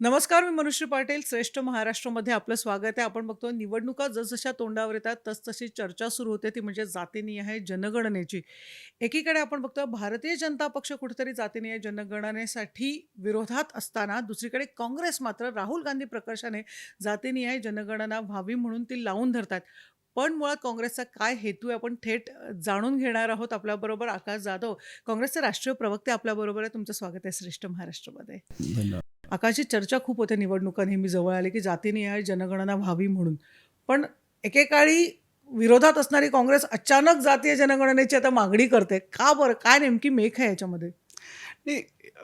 नमस्कार मी मनुष्य पाटील श्रेष्ठ महाराष्ट्रामध्ये आपलं स्वागत आहे. आपण बघतो निवडणुका जसजशा तोंडावर येतात तसतशी चर्चा सुरू होते. ती म्हणजे जातीनिहाय जनगणनेची. एकीकडे आपण बघतो भारतीय जनता पक्ष कुठेतरी आहे जनगणनेसाठी विरोधात असताना दुसरीकडे काँग्रेस मात्र राहुल गांधी प्रकर्षाने आहे जनगणना व्हावी म्हणून ती लावून धरतात. पण मुळात काँग्रेसचा काय हेतू आहे आपण थेट जाणून घेणार आहोत आपल्याबरोबर आकाश जाधव. काँग्रेसचे राष्ट्रीय प्रवक्ते आपल्याबरोबर आहे. तुमचं स्वागत आहे श्रेष्ठ महाराष्ट्रामध्ये. धन्यवाद. आकाशी चर्चा खूप होते निवडणुका नेहमी जवळ आले की जातीने आहे जनगणना व्हावी म्हणून. पण एकेकाळी विरोधात असणारी काँग्रेस अचानक जातीय जनगणनेची आता मागणी करते. का बरं? काय नेमकी मेख आहे याच्यामध्ये? नाही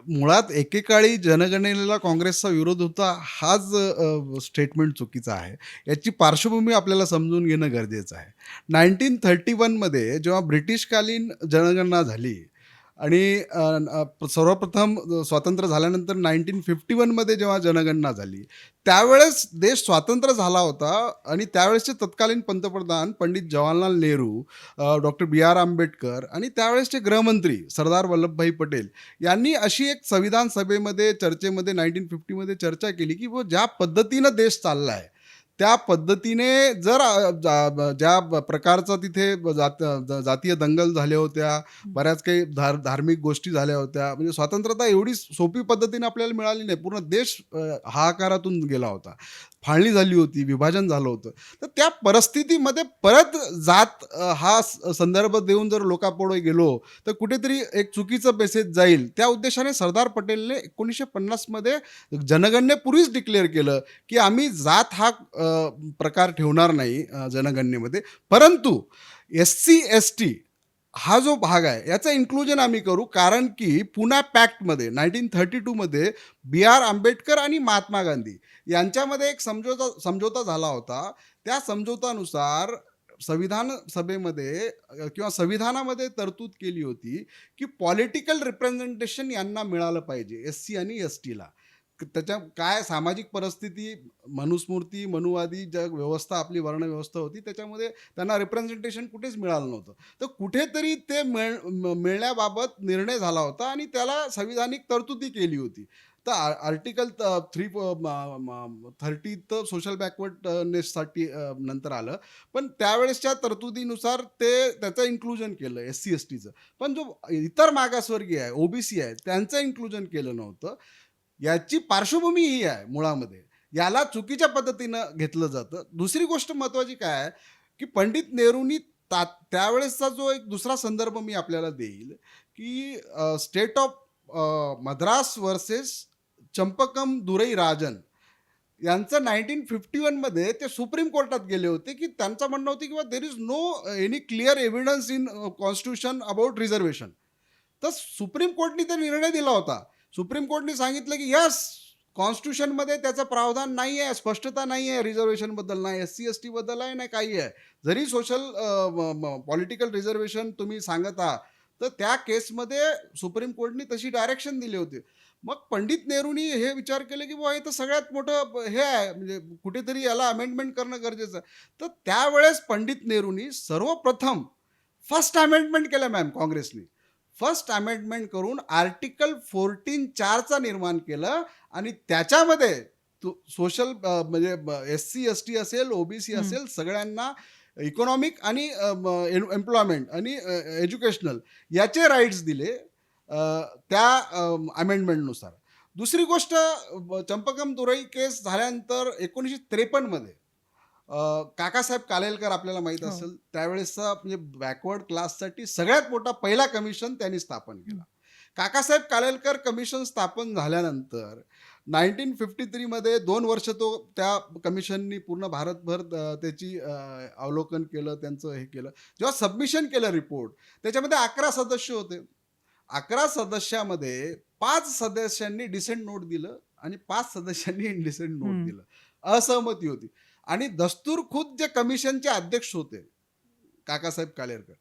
मुळात एकेकाळी जनगणनेला काँग्रेसचा विरोध होता हाच स्टेटमेंट चुकीचा आहे. याची पार्श्वभूमी आपल्याला समजून घेणं गरजेचं आहे. नाईन्टीन थर्टी वनमध्ये जेव्हा ब्रिटिशकालीन जनगणना झाली आणि सर्वप्रथम स्वातंत्र्य झाल्यानंतर नाईन्टीन फिफ्टी वनमध्ये जेव्हा जनगणना झाली त्यावेळेस देश स्वातंत्र्य झाला होता आणि त्यावेळेसचे तत्कालीन पंतप्रधान Pandit Jawaharlal Nehru doctor B R Ambedkar आणि त्यावेळेसचे गृहमंत्री सरदार वल्लभभाई पटेल यांनी अशी एक संविधान सभेमध्ये चर्चेमध्ये नाईन्टीन फिफ्टीमध्ये चर्चा केली की व ज्या पद्धतीनं देश चालला आहे त्या पद्धतीने जर ज्या प्रकारचा तिथे जात जातीय दंगल झाल्या होत्या बऱ्याच काही धार धार्मिक गोष्टी झाल्या होत्या म्हणजे स्वातंत्र्यता एवढी सोपी पद्धतीने आपल्याला मिळाली नाही. पूर्ण देश हाहाकारातून गेला होता. फाळणी झाली होती विभाजन झालं होतं. तर त्या परिस्थितीमध्ये परत जात हा स- संदर्भ देऊन जर लोकापुढे गेलो तर कुठेतरी एक चुकीचं मेसेज जाईल. त्या उद्देशाने सरदार पटेलने एकोणीसशे पन्नासमध्ये जनगणनेपूर्वीच डिक्लेअर केलं की आम्ही जात हा प्रकार ठेवणार नाही जनगणनेमध्ये. परंतु एस सी एस टी हा जो भाग आहे याचं इन्क्लुजन आम्ही करू कारण की पुना पॅक्टमध्ये नाईन्टीन थर्टी टूमध्ये बी आर आंबेडकर आणि महात्मा गांधी यांच्यामध्ये एक समझोता समझोता झाला होता. त्या समझोतानुसार संविधान सभेमध्ये किंवा संविधानामध्ये तरतूद केली होती की पॉलिटिकल रिप्रेझेंटेशन यांना मिळालं पाहिजे एस सी आणि एस टीला. त्याच्या काय सामाजिक परिस्थिती मनुस्मृती मनुवादी ज्या व्यवस्था आपली वर्णव्यवस्था होती त्याच्यामध्ये त्यांना रिप्रेझेंटेशन कुठेच मिळालं नव्हतं. तर कुठेतरी ते मिळ मिळण्याबाबत निर्णय झाला होता आणि त्याला संविधानिक तरतुदी केली होती. तर आर्टिकल थ्री थर्टी तर सोशल बॅकवर्डनेससाठी नंतर आलं. पण त्यावेळेसच्या तरतुदीनुसार ते त्याचं इन्क्लुजन केलं एस सी एस टीचं पण जो इतर मागासवर्गीय आहे ओबीसी आहे त्यांचं इन्क्लुजन केलं नव्हतं. याची पार्श्वभूमी ही आहे मुळामध्ये. याला चुकीच्या पद्धतीनं घेतलं जातं. दुसरी गोष्ट महत्त्वाची काय आहे की पंडित नेहरूंनी ता त्यावेळेसचा जो एक दुसरा संदर्भ मी आपल्याला देईल की state of Madras versus Champakam Dorai Rajan. यांचं नाईन्टीन फिफ्टी वनमध्ये ते सुप्रीम कोर्टात गेले होते की त्यांचं म्हणणं होतं की there is no any clear evidence in constitution about reservation तर सुप्रीम कोर्टनी ते निर्णय दिला होता. सुप्रीम कोर्टने सांगितलं की यस कॉन्स्टिट्यूशनमध्ये त्याचं प्रावधान नाही आहे स्पष्टता नाही आहे रिझर्वेशनबद्दल नाही एस सी एस टीबद्दल आहे नाही काही आहे. जरी सोशल पॉलिटिकल रिझर्वेशन तुम्ही सांगत आहात तर त्या केसमध्ये सुप्रीम कोर्टने तशी डायरेक्शन दिली होती. मग पंडित नेहरूंनी हे विचार केले की बुवा हे तर सगळ्यात मोठं हे आहे. म्हणजे कुठेतरी याला अमेंडमेंट करणं गरजेचं आहे. तर त्यावेळेस पंडित नेहरूंनी सर्वप्रथम फर्स्ट अमेंडमेंट केलं मॅम काँग्रेसने. फर्स्ट अमेंडमेंट करून आर्टिकल फोर्टीन चारचं निर्माण केलं आणि त्याच्यामध्ये तो सोशल म्हणजे एस सी एस टी असेल ओबीसी. असेल सगळ्यांना इकॉनॉमिक आणि एम्प्लॉयमेंट आणि एज्युकेशनल याचे राईट्स दिले. त्या अमेंडमेंटनुसार दुसरी गोष्ट चंपकम दुरई केस झाल्यानंतर एकोणीसशे त्रेपन्नमध्ये काकासाहेब कालेलकर आपल्याला माहीत हो. असेल त्यावेळेसचा म्हणजे बॅकवर्ड क्लाससाठी सगळ्यात मोठा पहिला कमिशन त्यांनी स्थापन केला. काकासाहेब कालेलकर कमिशन स्थापन झाल्यानंतर नाईन्टीन फिफ्टी थ्रीमध्ये दोन वर्ष तो त्या कमिशननी पूर्ण भारतभर त्याची अवलोकन केलं त्यांचं हे केलं. जेव्हा सबमिशन केलं रिपोर्ट त्याच्यामध्ये अकरा सदस्य होते. अकरा सदस्यामध्ये पाच सदस्यांनी डिसेंट नोट दिलं आणि पाच सदस्यांनी इनडिसेंट नोट. दिलं. असहमती होती. आणि दस्तूर खुद जे कमिशनचे अध्यक्ष होते काकासाहेब कालेरकर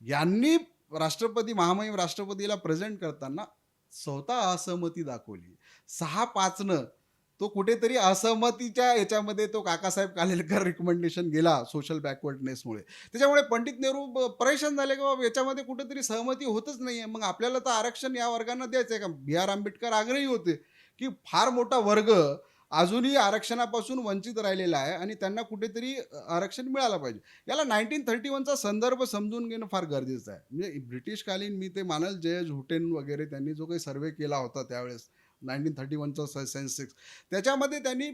यांनी राष्ट्रपती महामहिम राष्ट्रपतीला प्रेझेंट करताना स्वतः असहमती दाखवली. सहा पाचनं तो कुठेतरी असहमतीच्या याच्यामध्ये तो काकासाहेब कालेलकर रिकमेंडेशन गेला सोशल बॅकवर्डनेसमुळे त्याच्यामुळे पंडित नेहरू परेशान झाले की बाबा याच्यामध्ये कुठेतरी सहमती होतच नाही आहे मग आपल्याला तर आरक्षण या वर्गांना द्यायचं आहे का? बी आर आंबेडकर आग्रही होते की फार मोठा वर्ग अजूनही आरक्षणापासून वंचित राहिलेला आहे आणि त्यांना कुठेतरी आरक्षण मिळालं पाहिजे. याला नाईन्टीन थर्टी वनचा संदर्भ समजून घेणं फार गरजेचं आहे. म्हणजे ब्रिटिशकालीन मी ते मानल जयज हुटेन वगैरे त्यांनी जो काही सर्वे केला होता त्यावेळेस नाईन्टीन थर्टी वनचा सेन्सेक्स त्याच्यामध्ये त्यांनी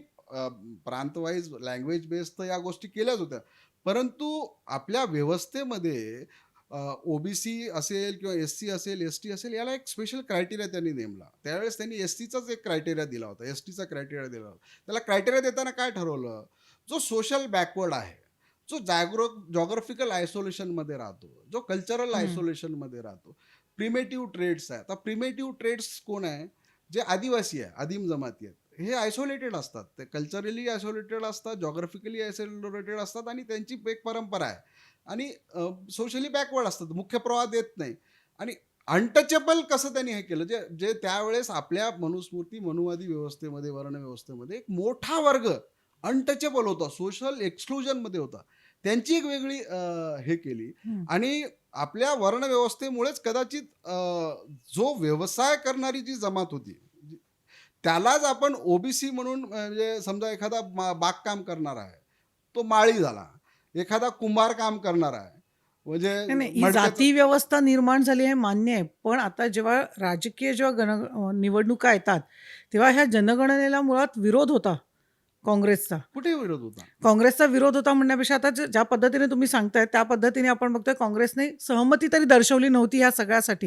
प्रांतवाईज लँग्वेज बेस्ड तर या गोष्टी केल्याच होत्या. परंतु आपल्या व्यवस्थेमध्ये ओबीसी असेल किंवा एस सी असेल एस टी असेल याला एक स्पेशल क्रायटेरिया त्यांनी नेमला. त्यावेळेस त्यांनी एस टीचाच एक क्रायटेरिया दिला होता. एस टीचा क्रायटेरिया दिला होता. त्याला क्रायटेरिया देताना काय ठरवलं? जो सोशल बॅकवर्ड आहे जो जाग्रो जॉग्राफिकल आयसोलेशनमध्ये राहतो जो कल्चरल. आयसोलेशनमध्ये राहतो प्रिमेटिव्ह ट्रेड्स आहे. आता प्रिमेटिव्ह ट्रेड्स कोण आहे? जे आदिवासी आहे आदिम जमाती आहेत हे आयसोलेटेड असतात. ते कल्चरली आयसोलेटेड असतात जॉग्राफिकली आयसोलेटेड असतात आणि त्यांची एक परंपरा आहे. आणि सोशली बॅकवर्ड असतात मुख्य प्रवाह देत नाही. आणि अनटचेबल कसं त्यांनी हे केलं? जे जे त्यावेळेस आपल्या मनुस्मृती मनुवादी व्यवस्थेमध्ये वर्णव्यवस्थेमध्ये एक मोठा वर्ग अनटचेबल होता सोशल एक्सक्लुजनमध्ये होता. त्यांची एक वेगळी हे केली. आणि आपल्या वर्णव्यवस्थेमुळेच कदाचित जो व्यवसाय करणारी जी जमात होती त्यालाच आपण ओबीसी म्हणून म्हणजे समजा एखादा मा- बागकाम करणार आहे तो माळी झाला. एखादा कुंभार काम करणार आहे म्हणजे ही जाती व्यवस्था निर्माण झाली आहे मान्य आहे. पण आता जेव्हा राजकीय जेव्हा गण निवडणुका येतात तेव्हा ह्या जनगणनेला मुळात विरोध होता. काँग्रेसचा. कुठे विरोध होता? काँग्रेसचा विरोध होता म्हणण्यापेक्षा आता ज्या पद्धतीने तुम्ही सांगताय त्या पद्धतीने आपण बघतोय काँग्रेसने सहमती तरी दर्शवली नव्हती ह्या सगळ्यासाठी.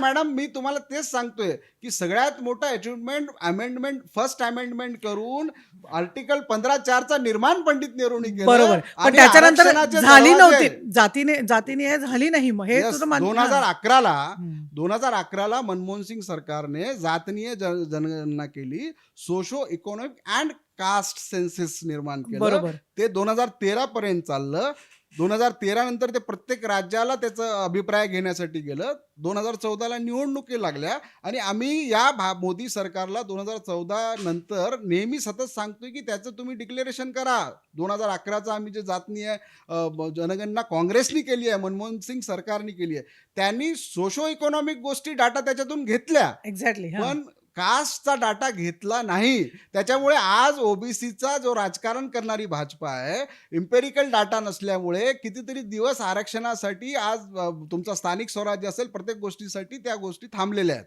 मॅडम. मी तुम्हाला तेच सांगतोय की सगळ्यात मोठा अचिव्हमेंट अमेंडमेंट फर्स्ट अमेंडमेंट करून आर्टिकल पंधरा चारचा निर्माण पंडित नेहरूंनी बरोबर. पण त्याच्यानंतर झाली नव्हती. जातीने जातीने झाली नाही. मग हे दोन हजार अकराला. दोन हजार अकराला मनमोहन सिंग सरकारने जातनीय जन- जनगणना केली socio economic and caste census निर्माण केलं. बरोबर. ते दोन हजार तेरा पर्यंत चाललं. दोन हजार तेरा नंतर ते प्रत्येक राज्याला त्याचा अभिप्राय घेण्यासाठी गेलं. दोन हजार चौदाला निवडणुकी लागल्या आणि आम्ही या भा मोदी सरकारला दोन हजार चौदा नंतर नेहमी सतत सांगतोय की त्याचं तुम्ही डिक्लेरेशन करा. दोन हजार अकराचा आम्ही जे जातनी आहे अ, ब- जनगणना काँग्रेसनी केली आहे मनमोहन सिंग सरकारने केली आहे. त्यांनी सोशो इकॉनॉमिक गोष्टी डाटा त्याच्यातून घेतल्या. एक्झॅक्टली पण कास्टचा डाटा घेतला नाही. त्याच्यामुळे आज ओबीसीचा जो राजकारण करणारी भाजपा आहे इम्पेरिकल डाटा नसल्यामुळे कितीतरी दिवस आरक्षणासाठी आज तुमचा स्थानिक स्वराज्य असेल प्रत्येक गोष्टीसाठी त्या गोष्टी थांबलेल्या आहेत.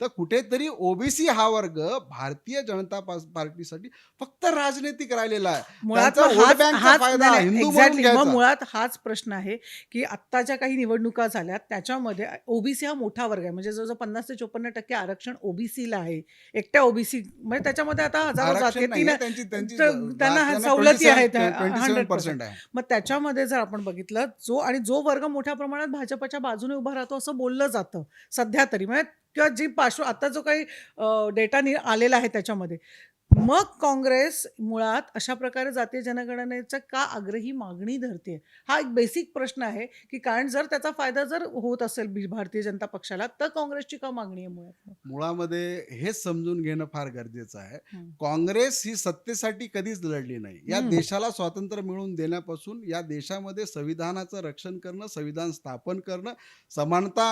तर कुठेतरी ओबीसी हा वर्ग भारतीय जनता पार्टीसाठी फक्त राजनैतिक राहिलेला आहे. मुळात. मुळात हाच प्रश्न आहे की आत्ताच्या काही निवडणुका झाल्या त्याच्यामध्ये ओबीसी हा मोठा वर्ग आहे. म्हणजे जवळजवळ पन्नास ते चोपन्न टक्के आरक्षण ओबीसीला आहे. एकट्या ओबीसी म्हणजे त्याच्यामध्ये आता हजारो त्यांना सवलती आहेत, 27% 100%. आहे. मग त्याच्यामध्ये जर आपण बघितलं जो आणि जो वर्ग मोठ्या प्रमाणात भाजपच्या बाजूने उभा राहतो असं बोललं जातं सध्या तरी. म्हणजे किंवा जी पार्श्व आता जो काही डेटा आलेला आहे त्याच्यामध्ये. मग काँग्रेस मुळात अशा प्रकारे जातीय जनगणनेचं का आग्रही मागणी धरते हा एक बेसिक प्रश्न आहे की कारण जर त्याचा फायदा जर होत असेल भारतीय जनता पक्षाला तर काँग्रेसची का मागणी आहे मुळात मुळामध्ये हेच समजून घेणं फार गरजेचं आहे. काँग्रेस ही सत्तेसाठी कधीच लढली नाही या. देशाला स्वातंत्र्य मिळवून देण्यापासून या देशामध्ये संविधानाचं रक्षण करणं संविधान स्थापन करणं समानता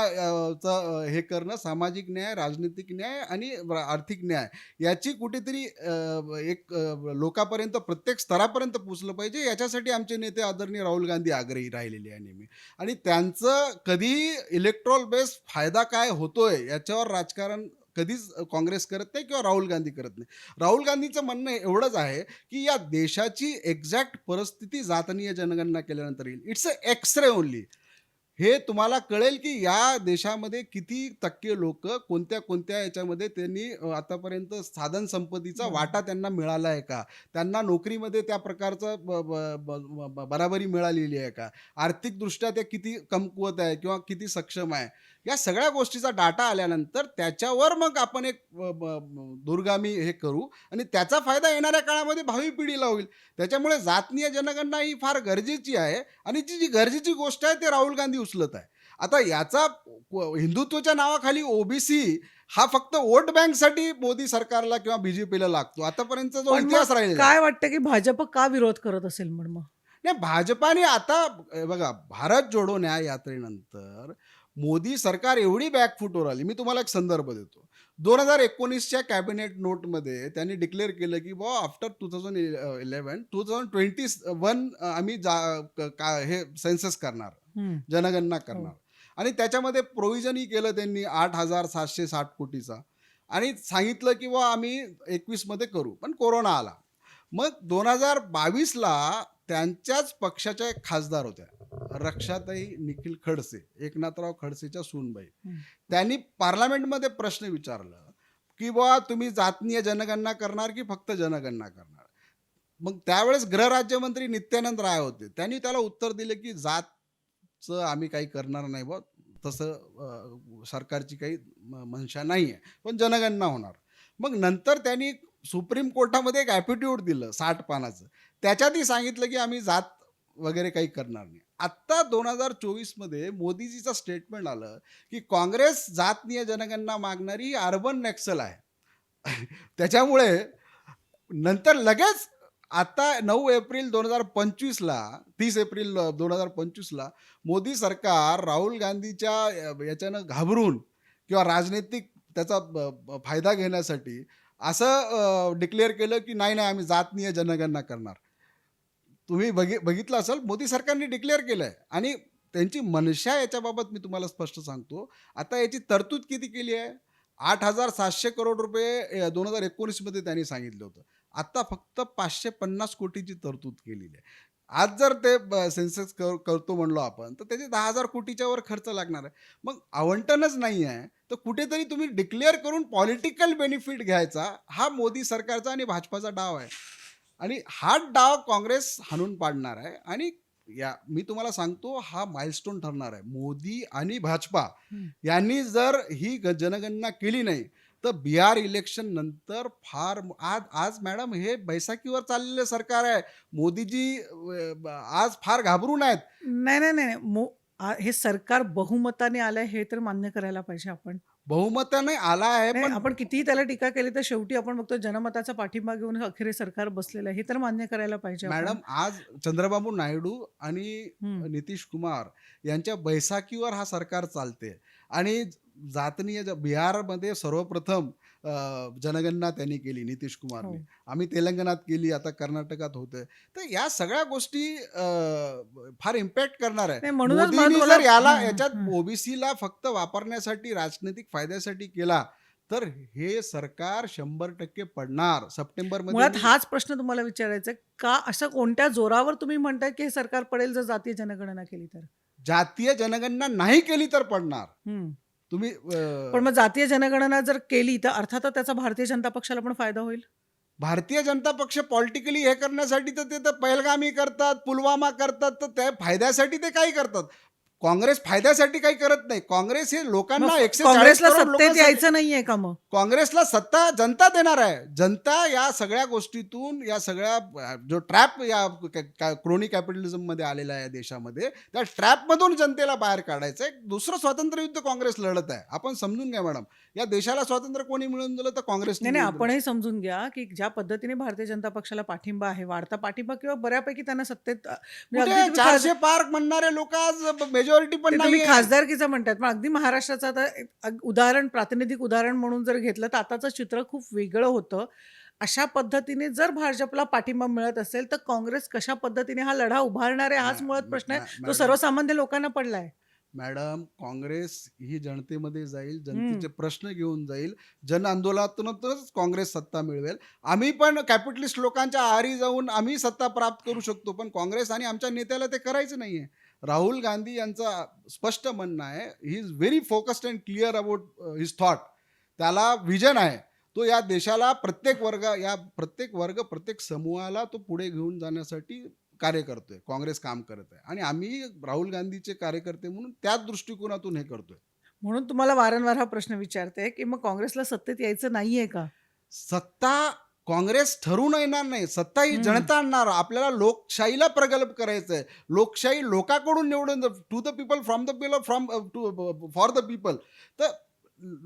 हे करणं सामाजिक न्याय राजनीतिक न्याय आणि आर्थिक न्याय याची कुठेतरी एक लोकापर्यंत लोकांपर्यंत प्रत्येक स्तरापर्यंत पोचलं पाहिजे. याच्यासाठी आमचे नेते आदरणीय राहुल गांधी आग्रही राहिलेले आहे नेहमी. आणि त्यांचं कधी इलेक्ट्रॉल बेस फायदा काय होतोय याच्यावर राजकारण कधीच काँग्रेस करत नाही किंवा राहुल गांधी करत नाही. राहुल गांधीचं म्हणणं एवढंच आहे की या देशाची एक्झॅक्ट परिस्थिती जातनीय जनगणना केल्यानंतर येईल. इट्स अ एक्सरे ओनली हे तुम्हाला कळेल की या देशामध्ये किती टक्के लोक कोणत्या कोणत्या याच्यामध्ये त्यांनी आतापर्यंत साधन संपत्तीचा. वाटा त्यांना मिळाला आहे का? त्यांना नोकरीमध्ये त्या प्रकारचं बराबरी मिळालेली आहे का? आर्थिकदृष्ट्या ते किती कमकुवत आहे किंवा किती सक्षम आहे? या सगळ्या गोष्टीचा डाटा आल्यानंतर त्याच्यावर मग आपण एक दूरगामी हे करू आणि त्याचा फायदा येणाऱ्या काळामध्ये भावी पिढीला होईल. त्याच्यामुळे जातनीय जनगणना ही फार गरजेची आहे आणि जी जी गरजेची गोष्ट आहे ते राहुल गांधी उचलत आहे. आता याचा हिंदुत्वाच्या नावाखाली ओबीसी हा फक्त वोट बँकसाठी मोदी सरकारला किंवा बीजेपीला लागतो. आतापर्यंतचा जो इतिहास राहिलेला आहे. काय वाटतं की भाजप का विरोध करत असेल म्हणून मग? नाही भाजपाने आता बघा भारत जोडो न्याय यात्रेनंतर मोदी सरकार एवढी बॅकफुटवर आली मी तुम्हाला एक संदर्भ देतो. दोन हजार एकोणीसच्या कॅबिनेट नोटमध्ये त्यांनी डिक्लेअर केलं की बा after two thousand eleven two thousand twenty one आम्ही जा क- हे सेन्सस करणार. जनगणना करणार. आणि त्याच्यामध्ये प्रोव्हिजनही केलं त्यांनी आठ हजार सातशे साठ कोटीचा. आणि सांगितलं की बा आम्ही एकवीसमध्ये करू. पण कोरोना आला. मग दोन हजार बावीसला त्यांच्याच पक्षाच्या एक खासदार होत्या. रक्षाताई निखिल खडसे एकनाथराव खडसेच्या सूनबाई. त्यांनी पार्लमेंटमध्ये प्रश्न विचारलं की बा तुम्ही जातनीय जनगणना करणार की फक्त जनगणना करणार? मग त्यावेळेस गृहराज्यमंत्री नित्यानंद राय होते. त्यांनी त्याला उत्तर दिले की जातचं आम्ही काही करणार नाही बा तसं सरकारची काही मनशा नाही आहे पण जनगणना होणार. मग नंतर त्यांनी सुप्रीम कोर्टामध्ये एक ॲपिट्यूड दिलं साठ पानाचं त्याच्यातही सांगितलं की आम्ही जात वगैरे काही करणार नाही. आत्ता दोन हजार चोवीसमध्ये मोदीजीचं स्टेटमेंट आलं की काँग्रेस जातनीय जनगणना मागणारी ही अर्बन नॅक्सल आहे. त्याच्यामुळे नंतर लगेच आता नऊ एप्रिल दोन हजार पंचवीसला तीस एप्रिल दोन हजार पंचवीसला मोदी सरकार राहुल गांधीच्या याच्यानं घाबरून किंवा राजनैतिक त्याचा फायदा घेण्यासाठी असं डिक्लेअर केलं की नाही नाही आम्ही जातनीय जनगणना करणार. तुम्ही बघि बघितलं असेल मोदी सरकारने डिक्लेअर केलं आहे आणि त्यांची मनशा याच्याबाबत मी तुम्हाला स्पष्ट सांगतो. आता याची तरतूद किती केली आहे? आठ हजार सातशे करोड रुपये दोन हजार एकोणीसमध्ये त्यांनी सांगितलं होतं. आत्ता फक्त पाचशे पन्नास कोटीची तरतूद केलेली आहे. आज जर ते सेन्सेस कर करतो म्हणलो आपण तर त्याचे दहा हजार कोटीच्या वर खर्च लागणार आहे. मग आवंटनच नाही आहे तर कुठेतरी तुम्ही डिक्लेअर करून पॉलिटिकल बेनिफिट घ्यायचा हा मोदी सरकारचा आणि भाजपाचा डाव आहे. आणि हा डाव काँग्रेस हाणून पाडणार आहे. आणि या मी तुम्हाला सांगतो हा माइलस्टोन ठरणार आहे. मोदी आणि भाजपा. यांनी जर ही जनगणना केली नाही तर बिहार इलेक्शन नंतर फार आज आज मॅडम हे बैसाखीवर चाललेलं सरकार आहे. मोदीजी आज फार घाबरून आहेत नाही नाही नाही हे सरकार बहुमताने आलंय हे तर मान्य करायला पाहिजे आपण. बहुमताने आला आहे पण आपण कितीही त्याला टीका केली तर शेवटी आपण बघतो जनमताचा पाठिंबा घेऊन अखेर सरकार बसलेलं आहे हे तर मान्य करायला पाहिजे. मॅडम आज चंद्रबाबू नायडू आणि. नितीश कुमार यांच्या बैसाखीवर हा सरकार चालते आणि जातनीय बिहारमध्ये सर्वप्रथम जनगणना त्यांनी केली नितीश कुमारने हो. आम्ही तेलंगणात केली आता कर्नाटकात होतंय तर या सगळ्या गोष्टी फार इम्पॅक्ट करणार आहे जर याला याच्यात. ओबीसीला फक्त वापरण्यासाठी राजनैतिक फायद्यासाठी केला तर हे सरकार शंभर टक्के पडणार सप्टेंबर मुळात मध्ये हाच प्रश्न तुम्हाला विचारायचा. का असं कोणत्या जोरावर तुम्ही म्हणताय की हे सरकार पडेल जर जातीय जनगणना केली तर जातीय जनगणना नाही केली तर पडणार. तुम्ही पण मग जातीय जनगणना जर केली तर अर्थातच त्याचा भारतीय जनता पक्षाला पण फायदा होईल? भारतीय जनता पक्ष पॉलिटिकली हे करण्यासाठी तर ते तर पहिलगामी करतात पुलवामा करतात तर त्या फायद्यासाठी ते काही करतात. काँग्रेस फायद्यासाठी काही करत नाही. काँग्रेस हे लोकांना एकशे काँग्रेसला सत्तेत यायचं नाहीये का मग? काँग्रेसला सत्ता जनता देणार आहे. जनता या सगळ्या गोष्टीतून या सगळ्या जो ट्रॅप या क्रोनी कॅपिटलिझममध्ये आलेला आहे या देशामध्ये त्या ट्रॅपमधून जनतेला बाहेर काढायचं आहे. दुसरं स्वातंत्र्य युद्ध काँग्रेस लढत आहे. आपण समजून घ्या मॅडम. या देशाला स्वातंत्र्य कोणी मिळवून दिलं तर काँग्रेस नाही नाही आपणही समजून घ्या की ज्या पद्धतीने भारतीय जनता पक्षाला पाठिंबा आहे वाढता पाठिंबा किंवा बऱ्यापैकी त्यांना सत्तेत म्हणजे चारशे पार म्हणणारे लोक आज मेजॉरिटी ते पण तुम्ही नाही खासदारकीचं म्हणतात पण अगदी महाराष्ट्राचं आता एक अग- उदाहरण प्रातिनिधिक उदाहरण म्हणून जर घेतलं तर आताचं चित्र खूप वेगळं होतं. अशा पद्धतीने जर भाजपला पाठिंबा मिळत असेल तर काँग्रेस कशा पद्धतीने हा लढा उभारणार आहे हाच मुळात प्रश्न आहे. तो सर्वसामान्य लोकांना पडलाय. मॅडम काँग्रेस ही जनतेमध्ये जाईल जनतेचे प्रश्न घेऊन जाईल. जन आंदोलनातूनच काँग्रेस सत्ता मिळवेल. आम्ही पण कॅपिटलिस्ट लोकांच्या आहारी जाऊन आम्ही सत्ता प्राप्त करू शकतो पण काँग्रेस आणि आमच्या नेत्याला ते करायचं नाहीये. राहुल गांधी यांचा स्पष्ट म्हणणं आहे he is very focused and clear about his thought त्याला विजन आहे. तो या देशाला प्रत्येक वर्ग या प्रत्येक वर्ग प्रत्येक समूहाला तो पुढे घेऊन जाण्यासाठी कार्य करतोय काँग्रेस काम करत आहे. आणि आम्ही राहुल गांधीचे कार्यकर्ते म्हणून त्याच दृष्टिकोनातून हे करतोय. म्हणून तुम्हाला वारंवार हा प्रश्न विचारते की मग काँग्रेसला सत्तेत यायचं नाहीये का? सत्ता काँग्रेस ठरून येणार नाही सत्ता ही. जनता आणणार आपल्याला लोकशाहीला प्रगल्भ करायचं आहे लोकशाही लोकांकडून निवडून to the people from the people from to for the people तर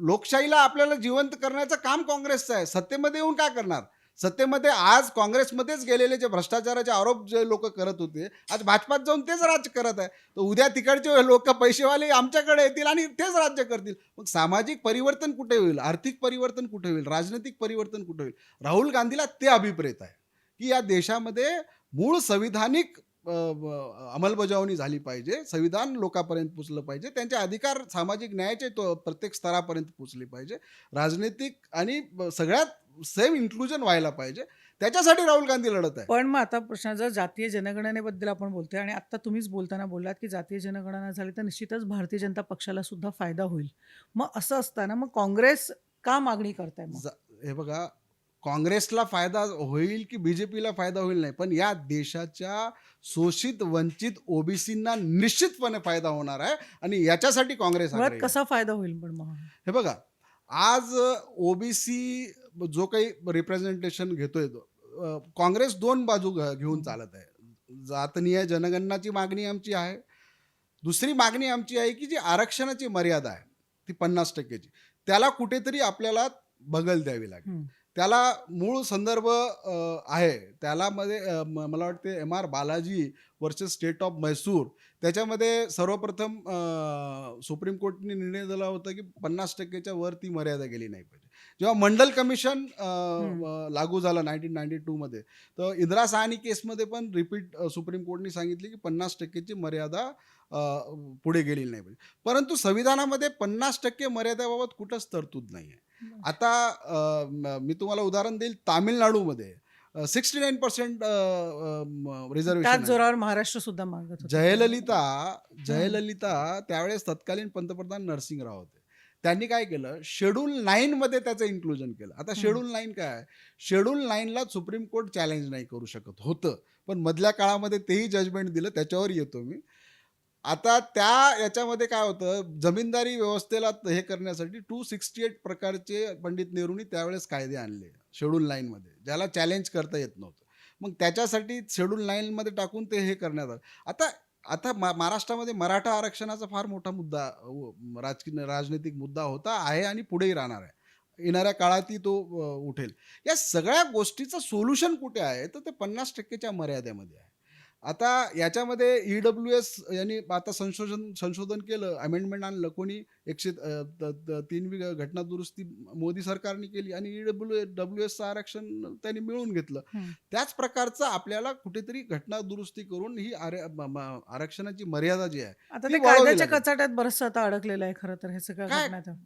लोकशाहीला आपल्याला जिवंत करण्याचं काम काँग्रेसचं आहे. सत्तेमध्ये येऊन काय करणार? सत्तेमध्ये आज काँग्रेसमध्येच गेलेले जे भ्रष्टाचाराचे आरोप जे लोक करत होते आज भाजपात जाऊन तेच राज्य करत आहे. तर उद्या तिकडचे लोक पैसेवाले आमच्याकडे येतील आणि तेच राज्य करतील. मग सामाजिक परिवर्तन कुठे होईल? आर्थिक परिवर्तन कुठे होईल? राजनैतिक परिवर्तन कुठे होईल? राहुल गांधीला ते अभिप्रेत आहे की या देशामध्ये मूळ संविधानिक अंमलबजावणी झाली पाहिजे संविधान लोकांपर्यंत पोचलं पाहिजे त्यांचे अधिकार सामाजिक न्यायाचे तो प्रत्येक स्तरापर्यंत पोचले पाहिजे. राजनैतिक आणि सगळ्यात सेम इन्क्लुजन व्हायला पाहिजे. त्याच्यासाठी राहुल गांधी लढत आहे. पण मग आता प्रश्न जर जातीय जनगणनेबद्दल आपण बोलतोय आणि आता तुम्हीच बोलताना बोललात की जातीय जनगणना झाली तर निश्चितच भारतीय जनता पक्षाला सुद्धा फायदा होईल. मग असं असताना मग काँग्रेस का मागणी करताय मग? हे बघा काँग्रेसला फायदा होईल की बीजेपीला फायदा होईल नाही पण या देशाच्या शोषित वंचित ओबीसींना निश्चितपणे फायदा होणार आहे आणि याच्यासाठी काँग्रेस. कसा फायदा होईल पण मग? हे बघा आज ओबीसी जो काही रिप्रेझेंटेशन घेतोय तो काँग्रेस दोन बाजू घेऊन चालत आहे. जातनीय जनगणनाची मागणी आमची आहे. दुसरी मागणी आमची आहे की जी आरक्षणाची मर्यादा आहे ती पन्नास टक्क्याची त्याला कुठेतरी आपल्याला बगल द्यावी लागेल. त्याला मूळ संदर्भ आहे. त्याला मध्ये मला वाटते M R Balaji versus state of Mysore त्याच्यामध्ये सर्वप्रथम सुप्रीम कोर्टने निर्णय दिला होता की पन्नास टक्क्याच्या वर ती मर्यादा गेली नाही पाहिजे. जेव्हा मंडल कमिशन लागू झालं नाईन्टीन नाईन्टी टूमध्ये तर इंदिरा साहनी केसमध्ये पण रिपीट सुप्रीम कोर्टने सांगितले की पन्नास टक्क्याची मर्यादा पुढे गेलेली नाही पाहिजे. परंतु संविधानामध्ये पन्नास टक्के मर्यादेबाबत कुठंच तरतूद नाही आहे आता म- तुम्हाला उदाहरण देईल तामिळनाडूमध्ये. सिक्स्टी नाईन पर्सेंट रिझर्वेशन जोरावर महाराष्ट्र सुद्धा. जयललिता जयललिता त्यावेळेस तत्कालीन पंतप्रधान नरसिंहराव होते. त्यांनी काय केलं? शेड्यूल नाईन मध्ये त्याचं इन्क्लुजन केलं. आता शेड्यूल नाईन काय शेड्यूल नाईनला सुप्रीम कोर्ट चॅलेंज नाही करू शकत. होतं. पण मधल्या काळामध्ये तेही जजमेंट दिलं. त्याच्यावर येतो मी. आता त्या याच्यामध्ये काय होतं? जमीनदारी व्यवस्थेला हे करण्यासाठी टू सिक्स्टी एट प्रकारचे पंडित नेहरूंनी त्यावेळेस कायदे आणले. शेड्यूल नाईनमध्ये ज्याला चॅलेंज करता येत नव्हतं. मग त्याच्यासाठी शेड्यूल नाईनमध्ये टाकून ते हे करण्यात आलं. आता आता मा महाराष्ट्रामध्ये मराठा आरक्षणाचा फार मोठा मुद्दा राजकीय राजनैतिक मुद्दा होता आहे आणि पुढेही राहणार आहे. येणाऱ्या काळातही तो उठेल. या सगळ्या गोष्टीचं सोल्युशन कुठे आहे? तर ते पन्नास टक्केच्या मर्यादेमध्ये आहे. आता याच्यामध्ये ई डब्ल्यू एस यांनी आता संशोधन संशोधन केलं अमेंडमेंट आणलं. कोणी एकशे अ, त- त- तीनवी घटना दुरुस्ती मोदी सरकारने केली आणि ई डब्ल्यू डब्ल्यू एसचं आरक्षण त्यांनी मिळवून घेतलं. त्याच प्रकारचं आपल्याला कुठेतरी घटना दुरुस्ती करून ही आरक्षणाची मर्यादा जी आहे आता कायद्याच्या. कचाट्यात बरंचसं आता अडकलेलं आहे खरं तर हे सगळं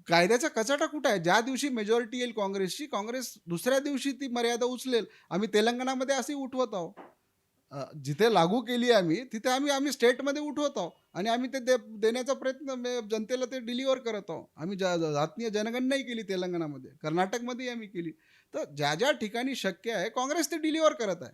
कायद्याचा कचाटा कुठं आहे? ज्या दिवशी मेजॉरिटी येईल काँग्रेसची काँग्रेस दुसऱ्या दिवशी ती मर्यादा उचलेल. आम्ही तेलंगणामध्ये असे उठवत आहोत. जिथे लागू केली आम्ही तिथे आम्ही आम्ही स्टेटमध्ये उठवत आहोत आणि आम्ही ते दे देण्याचा प्रयत्न म्हणजे जनतेला ते डिलिव्हर करत. आहोत आम्ही जा- जातीय जनगणनाही केली तेलंगणामध्ये कर्नाटकमध्येही आम्ही केली. तर ज्या ज्या ठिकाणी शक्य आहे काँग्रेस ते डिलिव्हर करत आहे.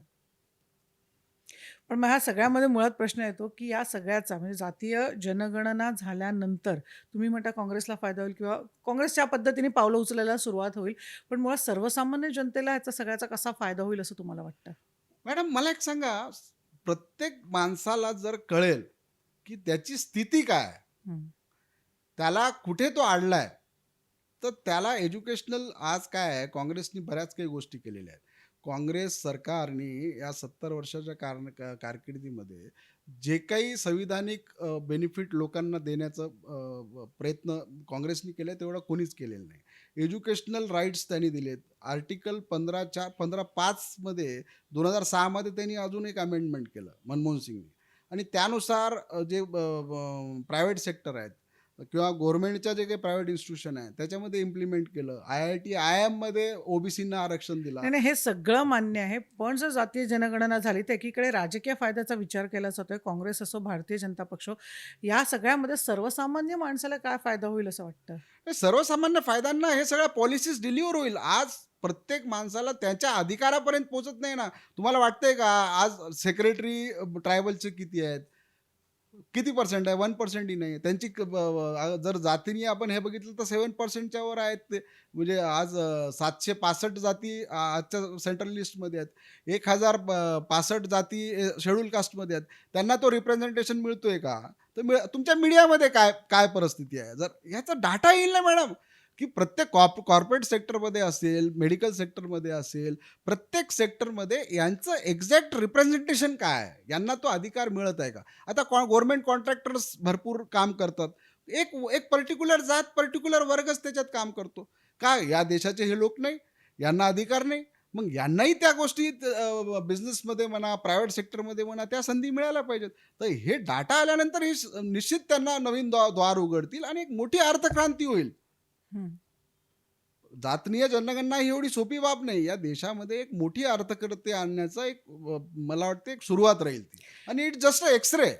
पण मग ह्या सगळ्यामध्ये मुळात प्रश्न येतो की या सगळ्याचा म्हणजे जातीय जनगणना झाल्यानंतर तुम्ही म्हणता काँग्रेसला फायदा होईल किंवा काँग्रेसच्या पद्धतीने पावलं उचलायला सुरुवात होईल पण मुळात सर्वसामान्य जनतेला ह्याचा सगळ्याचा कसा फायदा होईल असं तुम्हाला वाटतं? मॅडम मला एक सांगा प्रत्येक माणसाला जर कळेल की त्याची स्थिती काय. त्याला कुठे तो अडलाय तर त्याला एज्युकेशनल आज काय आहे काँग्रेसनी बऱ्याच काही गोष्टी केलेल्या आहेत काँग्रेस सरकारने या सत्तर वर्षाच्या कारण कारकिर्दीमध्ये जे काही संविधानिक बेनिफिट लोकांना देण्याचा प्रयत्न काँग्रेसने केला तेवढा कोणीच केलेला नाही. एज्युकेशनल राईट्स त्यांनी दिलेत. आर्टिकल पंधरा चार पंधरा पाचमध्ये दोन हजार सहामध्ये त्यांनी अजून एक अमेंडमेंट केलं मनमोहन सिंगने. आणि त्यानुसार जे प्रायव्हेट सेक्टर आहेत किंवा गव्हर्नमेंटच्या जे काही प्रायव्हेट इन्स्टिट्यूशन आहे त्याच्यामध्ये इम्प्लिमेंट केलं. आय आय टी आय एममध्ये ओबीसींना आरक्षण दिला. नाही हे सगळं मान्य आहे पण जर जातीय जनगणना झाली तर एकीकडे राजकीय फायद्याचा विचार केला जातोय काँग्रेस असो भारतीय जनता पक्ष या सगळ्यामध्ये सर्वसामान्य माणसाला काय फायदा होईल असं वाटतं? सर्वसामान्य फायद्यांना हे सगळ्या पॉलिसीज डिलिव्हर होईल. आज प्रत्येक माणसाला त्याच्या अधिकारापर्यंत पोहोचत नाही ना. तुम्हाला वाटतंय का आज सेक्रेटरी ट्रायबलचे किती आहेत? किती पर्सेंट आहे? वन पर्सेंटही नाही. त्यांची क- ब- ब- जर जातीने आपण हे बघितलं तर सेवन पर्सेंटच्या वर आहेत ते. म्हणजे आज सातशे पासष्ट जाती आ- आजच्या सेंट्रल लिस्टमध्ये आहेत. एक हजार पासष्ट जाती शेड्यूल कास्टमध्ये आहेत. त्यांना तो रिप्रेझेंटेशन मिळतोय का? तर मिळ तुमच्या मीडियामध्ये काय काय परिस्थिती आहे? जर ह्याचा डाटा येईल ना मॅडम की प्रत्येक कॉप कॉर्पोरेट सेक्टरमध्ये असेल मेडिकल सेक्टरमध्ये असेल प्रत्येक सेक्टरमध्ये यांचं एक्झॅक्ट रिप्रेझेंटेशन काय आहे? यांना तो अधिकार मिळत आहे का? आता कॉ गव्हर्मेंट कॉन्ट्रॅक्टर्स भरपूर काम करतात. एक एक पर्टिक्युलर जात पर्टिक्युलर वर्गच त्याच्यात काम करतो. का? या देशाचे हे लोक नाही यांना अधिकार नाही. मग यांनाही त्या गोष्टी बिझनेसमध्ये म्हणा प्रायव्हेट सेक्टरमध्ये म्हणा त्या संधी मिळायला पाहिजेत. तर हे डाटा आल्यानंतर हे निश्चित त्यांना नवीन द्वार उघडतील आणि एक मोठी अर्थक्रांती होईल. जातनीय जनगणना ही एवढी सोपी बाब नाही. या देशामध्ये एक मोठी अर्थकर्ते आणण्याचा एक अ, मला वाटतं एक सुरुवात राहील ती. आणि इट जस्ट अ एक्सरे.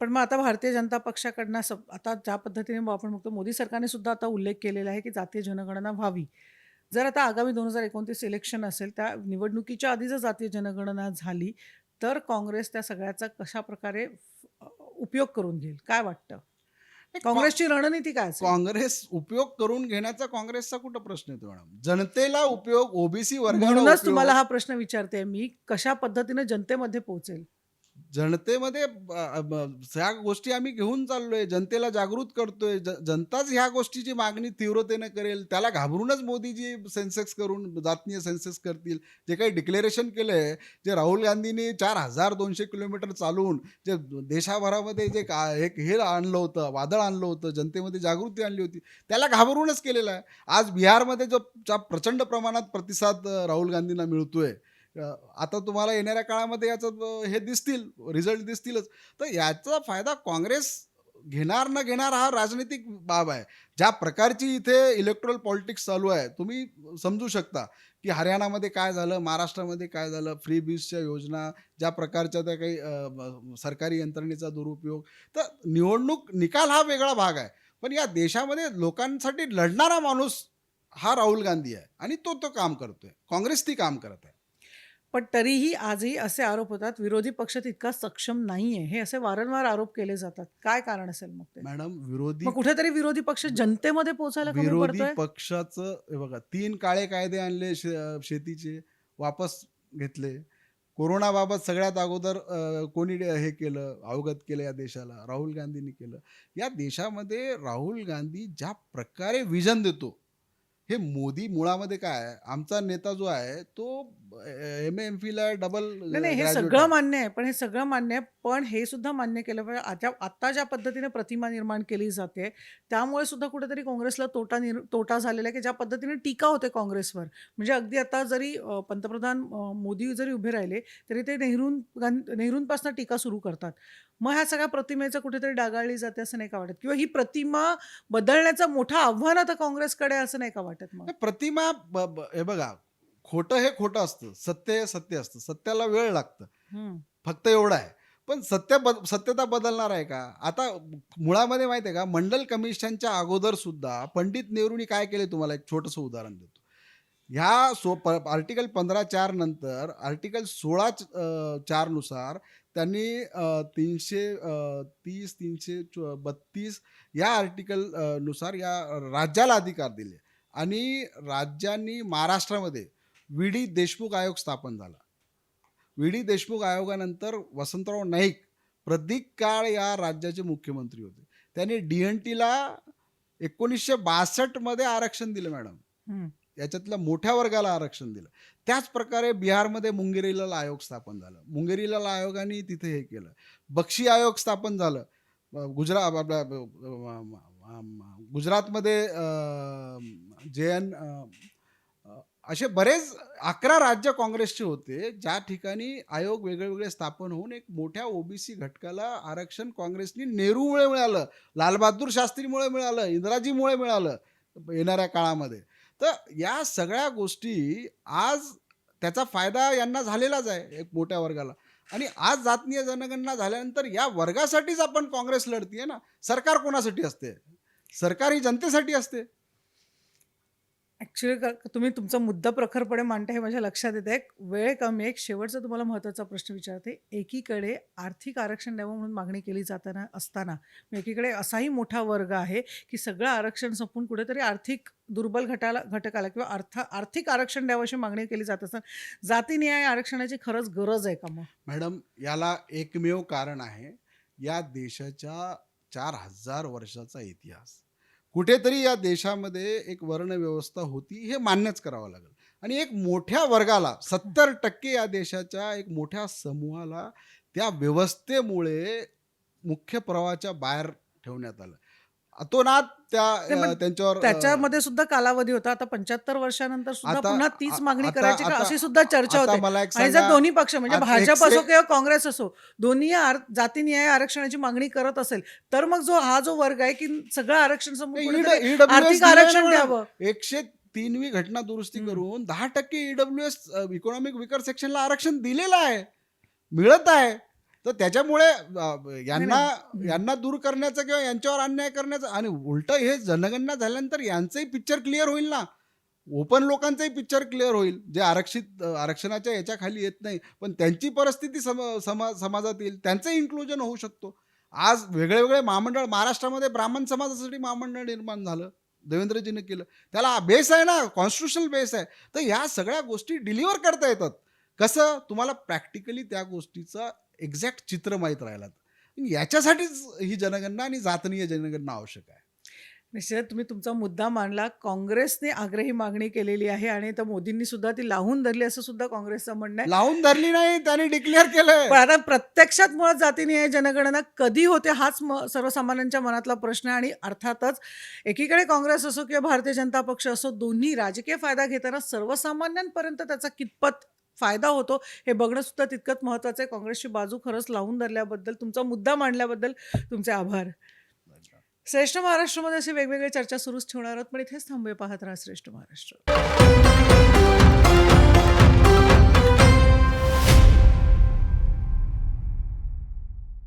पण मग आता भारतीय जनता पक्षाकडनं असं आता ज्या पद्धतीने मग आपण बघतो मोदी सरकारने सुद्धा आता उल्लेख केलेला आहे की जातीय जनगणना व्हावी. जर आता आगामी दोन हजार एकोणतीस इलेक्शन असेल त्या निवडणुकीच्या आधी जर जातीय जनगणना झाली तर काँग्रेस त्या सगळ्याचा कशा प्रकारे अ, उपयोग करून घेईल? काय वाटतं? काँग्रेसची रणनीती काय असेल? काँग्रेस उपयोग करून घेण्याचा काँग्रेसचा कुठं प्रश्न येतो मॅडम? जनतेला उपयोग ओबीसी वर्गाला म्हणूनच उपयोग, तुम्हाला हा प्रश्न विचारते मी कशा पद्धतीने जनतेमध्ये पोहोचेल? जनतेमध्ये ब- ह्या गोष्टी आम्ही घेऊन चाललोय जनतेला जागृत करतोय. ज- जनताच ह्या गोष्टीची मागणी तीव्रतेने करेल त्याला घाबरूनच मोदीजी सेन्सेक्स करून जातीय सेन्सेक्स करतील. जे काही डिक्लेरेशन केलंय जे राहुल गांधींनी चार हजार दोनशे किलोमीटर चालून जे देशाभरामध्ये जे का एक हे आणलं होतं वादळ आणलं होतं जनतेमध्ये जागृती आणली होती त्याला घाबरूनच केलेलं आहे. आज बिहारमध्ये जो ज्या प्रचंड प्रमाणात प्रतिसाद अ, राहुल गांधींना मिळतोय आता तुम्हाला येणाऱ्या काळामध्ये याचं हे दिसतील रिझल्ट दिसतीलच. तर याचा फायदा काँग्रेस घेणार न घेणार हा राजनैतिक बाब आहे. ज्या प्रकारची इथे इलेक्ट्रल पॉलिटिक्स चालू आहे तुम्ही समजू शकता की हरियाणामध्ये काय झालं महाराष्ट्रामध्ये काय झालं फ्री बीजच्या योजना ज्या प्रकारच्या त्या काही सरकारी यंत्रणेचा दुरुपयोग. तर निवडणूक निकाल हा वेगळा भाग आहे. पण या देशामध्ये लोकांसाठी लढणारा माणूस हा राहुल गांधी आहे आणि तो तो काम करतोय. काँग्रेस ती काम करत आहे. पण तरीही आजही असे आरोप होतात विरोधी पक्ष तितका सक्षम नाहीये. हे असे वारंवार आरोप केले जातात. काय कारण असेल मग ते? मॅडम विरोधी मग कुठेतरी विरोधी पक्ष जनतेमध्ये पोहोचायला कमी विरोधी पडतोय? पक्षाचं हे बघा तीन काळे कायदे आणले शे शेतीचे वापस घेतले. कोरोनाबाबत सगळ्यात अगोदर अ, कोणी हे केलं अवगत केलं या देशाला? राहुल गांधींनी केलं. या देशामध्ये राहुल गांधी ज्या प्रकारे विजन देतो हे मोदी मुळामध्ये काय आमचा नेता जो आहे तो एम एम ला डबल नाही नाही हे सगळं मान्य आहे पण हे सगळं मान्य आहे पण हे सुद्धा मान्य केलं पाहिजे. आता आता ज्या पद्धतीने प्रतिमा निर्माण केली जाते त्यामुळे सुद्धा कुठेतरी काँग्रेसला तोटा निर तोटा झालेला आहे की ज्या पद्धतीने टीका होते काँग्रेसवर. म्हणजे अगदी आता जरी अ, पंतप्रधान अ, मोदी जरी उभे राहिले तरी ते नेहरूं गां- नेहरूंपासून टीका सुरू करतात. मग ह्या सगळ्या प्रतिमेचं कुठेतरी डागाळली जाते असं नाही का वाटत? किंवा ही प्रतिमा बदलण्याचं मोठं आव्हान आता काँग्रेसकडे आहे असं नाही का वाटत? मग? प्रतिमा ब- ब- हे बघा खोटं हे खोटं असतं सत्य हे सत्य असतं सत्याला वेळ लागतं. हम्म. फक्त एवढं आहे. पण सत्य बद सत्यता बदलणार आहे का? आता मुळामध्ये माहिती आहे का मंडल कमिशनच्या अगोदर सुद्धा पंडित नेहरूंनी काय केले तुम्हाला? एक छोटंसं उदाहरण देतो. ह्या सो प आर्टिकल पंधरा चार नंतर आर्टिकल सोळा चारनुसार त्यांनी अ, तीनशे अ, तीस तीनशे चो बत्तीस या आर्टिकल अ, नुसार या राज्याला अधिकार दिले. आणि राज्यांनी महाराष्ट्रामध्ये व्ही डी देशमुख आयोग स्थापन झाला. व्ही डी देशमुख आयोगानंतर वसंतराव नाईक प्रदीक काळ या राज्याचे मुख्यमंत्री होते. त्यांनी डी एन टीला एकोणीसशे बासष्टमध्ये आरक्षण दिलं मॅडम. याच्यातल्या मोठ्या वर्गाला आरक्षण दिलं. त्याच प्रकारे बिहारमध्ये मुंगेरीलाल आयोग स्थापन झालं. मुंगेरीलाल आयोगाने तिथे हे केलं. बक्षी आयोग स्थापन झालं. म- गुजरातमध्ये जे एन असे बरेच अकरा राज्य काँग्रेसचे होते ज्या ठिकाणी आयोग वेगळे वेगळे स्थापन होऊन एक मोठ्या ओबीसी घटकाला आरक्षण काँग्रेसनी नेहरूमुळे मिळालं लालबहादूर शास्त्रीमुळे मिळालं इंदिराजीमुळे मिळालं येणाऱ्या काळामध्ये. तर या सगळ्या गोष्टी आज त्याचा फायदा यांना झालेलाच आहे एक मोठ्या वर्गाला. आणि आज जातनीय जनगणना झाल्यानंतर या वर्गासाठीच आपण काँग्रेस लढतीये ना सरकार कोणासाठी असते? सरकार ही जनतेसाठी असते. ॲक्च्युली तुम्ही तुमचा मुद्दा प्रखरपणे मांडता हे माझ्या लक्षात येतं एक वेळ कमी आहे. एक शेवटचा तुम्हाला महत्त्वाचा प्रश्न विचारते. एकीकडे आर्थिक आरक्षण द्यावं म्हणून मागणी केली जाताना असताना मग एकीकडे असाही मोठा वर्ग आहे की सगळं आरक्षण संपून कुठेतरी आर्थिक दुर्बल घटाला घटकाला किंवा अर्थ आर्थिक आरक्षण द्यावं अशी मागणी केली जात असताना जातीन्याय आरक्षणाची खरंच गरज आहे का मग? मॅडम याला एकमेव कारण आहे या देशाच्या चार हजार वर्षाचा इतिहास. कुठेतरी या देशामध्ये एक वर्णव्यवस्था होती हे मान्यच करावं लागेल. आणि एक मोठ्या वर्गाला सत्तर टक्के या देशाच्या एक मोठ्या समूहाला त्या व्यवस्थेमुळे मुख्य प्रवाहाच्या बाहेर ठेवण्यात आलं. त्या नाही, पण अ, त्यांच्यावर अ, त्याच्यामध्ये सुद्धा कालावधी होता. आता पंच्याहत्तर वर्षानंतर सुद्धा आता- पुन्हा तीच आ- मागणी आता- करायची का? आता- अशी सुद्धा चर्चा आता होते. मला एक आणि जर सांगा, दोन्ही पक्ष म्हणजे आता भाजप एकशे- असो किंवा काँग्रेस असो दोन्ही आर- जातीनिहाय आरक्षणाची मागणी करत असेल तर मग जो हा जो वर्ग आहे की सगळं आरक्षण समोर कुठेतरी आर्थिक आरक्षण ना. द्यावं. एकशे तीनवी घटना दुरुस्ती हम्म. करून दहा टक्के E W S economic weaker सेक्शनला आरक्षण दिलेलं आहे. मिळत आहे. तर त्याच्यामुळे यांना. यांना दूर करण्याचं किंवा यांच्यावर अन्याय करण्याचं आणि उलट हे जनगणना झाल्यानंतर यांचंही पिक्चर क्लिअर होईल ना. ओपन लोकांचंही पिक्चर क्लिअर होईल. जे आरक्षित आरक्षणाच्या याच्या खाली येत नाही. पण त्यांची परिस्थिती सम समा समाजात येईल. त्यांचं इन्क्लुजन होऊ शकतो. आज वेगळे वेगळे महामंडळ महाराष्ट्रामध्ये ब्राह्मण समाजासाठी महामंडळ निर्माण झालं. देवेंद्रजीने केलं. त्याला बेस आहे ना कॉन्स्टिट्युशनल बेस आहे. तर ह्या सगळ्या गोष्टी डिलिव्हर करता येतात. कसं? तुम्हाला प्रॅक्टिकली त्या गोष्टीचं एक्झॅक्ट चित्र माहीत राहिलं याच्यासाठीच ही जनगणना आणि जातनीय जनगणना आवश्यक आहे. निश्चित तुम्ही तुमचा मुद्दा मांडला. काँग्रेसने आग्रही मागणी केलेली आहे आणि तर मोदींनी सुद्धा ती लावून धरली असं सुद्धा काँग्रेसचं म्हणणं आहे. लावून धरली नाही त्याने डिक्लेअर केलंय. पण आता प्रत्यक्षात मुळात जातीनिहाय जनगणना कधी होते हाच म सर्वसामान्यांच्या मनातला प्रश्न आहे आणि अर्थातच एकीकडे काँग्रेस असो किंवा भारतीय जनता पक्ष असो दोन्ही राजकीय फायदा घेताना सर्वसामान्यांपर्यंत त्याचा कितपत फायदा होतो. हे बघणं सुद्धा तितकंच महत्त्वाचं आहे. काँग्रेसची बाजू खरंच लावून धरल्याबद्दल तुमचा मुद्दा मांडल्याबद्दल तुमचे आभार. श्रेष्ठ महाराष्ट्रामध्ये अशी वेगवेगळ्या चर्चा सुरूच ठेवणार आहोत पण इथेच थांबूया. पाहत राहा श्रेष्ठ महाराष्ट्र.